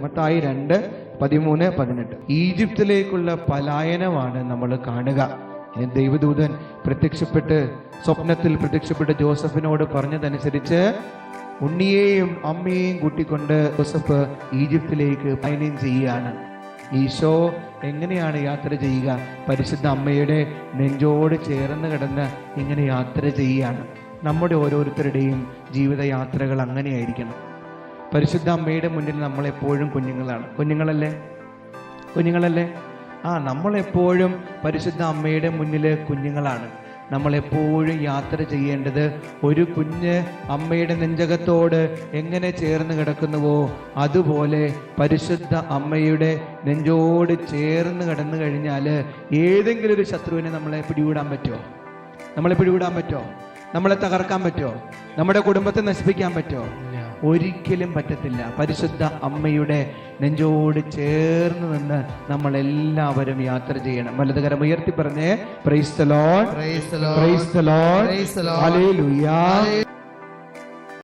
മത്തായി രണ്ട് പതിമൂന്ന് പതിനെട്ട്. ഈജിപ്തിലേക്കുള്ള പലായനമാണ് നമ്മൾ കാണുക. ഇനി ദൈവദൂതൻ പ്രത്യക്ഷപ്പെട്ട് സ്വപ്നത്തിൽ പ്രത്യക്ഷപ്പെട്ട് ജോസഫിനോട് പറഞ്ഞതനുസരിച്ച് ഉണ്ണിയെയും അമ്മയെയും കൂട്ടിക്കൊണ്ട് ജോസഫ് ഈജിപ്തിലേക്ക് പയനം ചെയ്യുകയാണ്. ഈശോ എങ്ങനെയാണ് യാത്ര ചെയ്യുക? പരിശുദ്ധ അമ്മയുടെ നെഞ്ചോട് ചേർന്ന് കിടന്ന് ഇങ്ങനെ യാത്ര ചെയ്യുകയാണ്. നമ്മുടെ ഓരോരുത്തരുടെയും ജീവിതയാത്രകൾ അങ്ങനെയായിരിക്കണം. പരിശുദ്ധ അമ്മയുടെ മുന്നിൽ നമ്മളെപ്പോഴും കുഞ്ഞുങ്ങളാണ്. കുഞ്ഞുങ്ങളല്ലേ? കുഞ്ഞുങ്ങളല്ലേ? ആ നമ്മളെപ്പോഴും പരിശുദ്ധ അമ്മയുടെ മുന്നിൽ കുഞ്ഞുങ്ങളാണ്. നമ്മളെപ്പോഴും യാത്ര ചെയ്യേണ്ടത് ഒരു കുഞ്ഞ് അമ്മയുടെ നെഞ്ചകത്തോട് എങ്ങനെ ചേർന്ന് കിടക്കുന്നുവോ അതുപോലെ പരിശുദ്ധ അമ്മയുടെ നെഞ്ചോട് ചേർന്ന് കിടന്നു കഴിഞ്ഞാൽ ഏതെങ്കിലും ഒരു ശത്രുവിനെ നമ്മളെ പിടികൂടാൻ പറ്റുമോ നമ്മളെ പിടികൂടാൻ പറ്റുമോ നമ്മളെ തകർക്കാൻ പറ്റുമോ നമ്മുടെ കുടുംബത്തെ നശിപ്പിക്കാൻ പറ്റുമോ ഒരിക്കലും പറ്റത്തില്ല. പരിശുദ്ധ അമ്മയുടെ നെഞ്ചോട് ചേർന്ന് നിന്ന് നമ്മൾ എല്ലാവരും യാത്ര ചെയ്യണം. വലതുകരം ഉയർത്തി പറഞ്ഞേ praise Praise the Lord. Praise